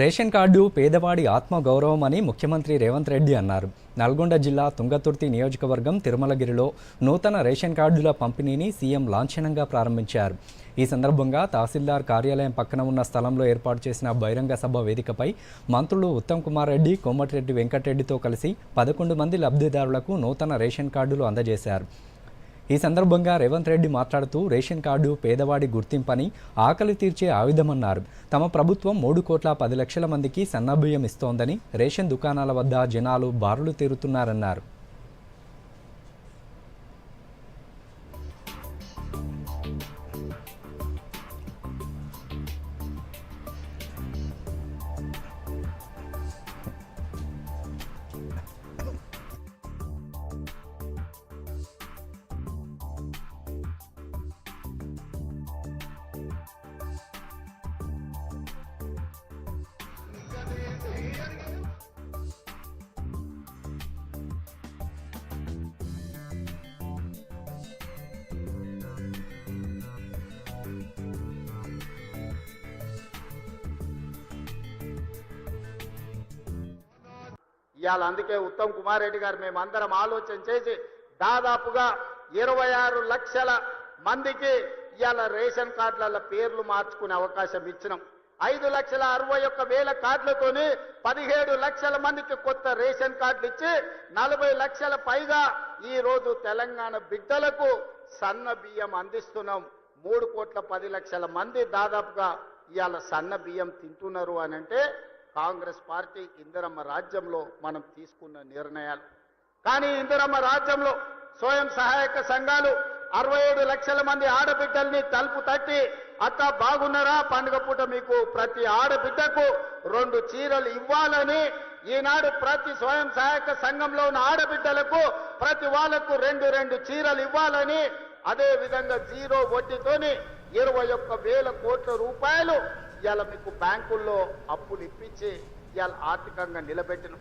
Ration card పేదవాడి ఆత్మగౌరవం అని ముఖ్యమంత్రి రేవంత్ రెడ్డి అన్నారు. నల్గొండ జిల్లా తుంగతుర్తి నియోజకవర్గం తిరుమలగిరిలో నూతన రేషన్ కార్డుల పంపిణీని సీఎం లాంఛనంగా ప్రారంభించారు. ఈ సందర్భంగా తహసీల్దార్ కార్యాలయం పక్కన ఉన్న స్థలంలో ఏర్పాటు చేసిన బహిరంగ సభ వేదికపై మంత్రులు ఉత్తమ్ కుమార్ రెడ్డి కోమటిరెడ్డి వెంకటరెడ్డితో కలిసి పదకొండు మంది లబ్ధిదారులకు నూతన రేషన్ కార్డులు అందజేశారు. ఈ సందర్భంగా రేవంత్ రెడ్డి మాట్లాడుతూ రేషన్ కార్డు పేదవాడి గుర్తింపని ఆకలి తీర్చే ఆయుధమన్నారు. తమ ప్రభుత్వం మూడు కోట్ల పది లక్షల మందికి సన్నబియ్యం ఇస్తోందని రేషన్ దుకాణాల వద్ద జనాలు బారులు తీరుతున్నారన్నారు. ఇవాళ అందుకే ఉత్తమ్ కుమార్ రెడ్డి గారు మేమందరం ఆలోచన చేసి దాదాపుగా ఇరవై ఆరు లక్షల మందికి ఇవాళ రేషన్ కార్డుల పేర్లు మార్చుకునే అవకాశం ఇచ్చినాం. ఐదు లక్షల అరవై ఒక్క వేల కార్డులతోని పదిహేడు లక్షల మందికి కొత్త రేషన్ కార్డులు ఇచ్చి నలభై లక్షల పైగా ఈరోజు తెలంగాణ బిడ్డలకు సన్న బియ్యం అందిస్తున్నాం. మూడు కోట్ల పది లక్షల మంది దాదాపుగా ఇవాళ సన్న బియ్యం తింటున్నారు అని అంటే కాంగ్రెస్ పార్టీ ఇందిరమ్మ రాజ్యంలో మనం తీసుకున్న నిర్ణయాలు. కానీ ఇందిరమ్మ రాజ్యంలో స్వయం సహాయక సంఘాలు అరవై ఏడు లక్షల మంది ఆడబిడ్డల్ని తలుపు తట్టి అత్త బాగున్నారా? పండుగ పూట మీకు ప్రతి ఆడబిడ్డకు రెండు చీరలు ఇవ్వాలని ఈనాడు ప్రతి స్వయం సహాయక సంఘంలో ఉన్న ఆడబిడ్డలకు ప్రతి వాళ్ళకు రెండు రెండు చీరలు ఇవ్వాలని అదే విధంగా జీరో వడ్డీతోని ఇరవై ఒక్క వేల కోట్ల రూపాయలు ఇవాళ మీకు బ్యాంకుల్లో అప్పులు ఇప్పించి ఇవాళ ఆర్థికంగా నిలబెట్టిన.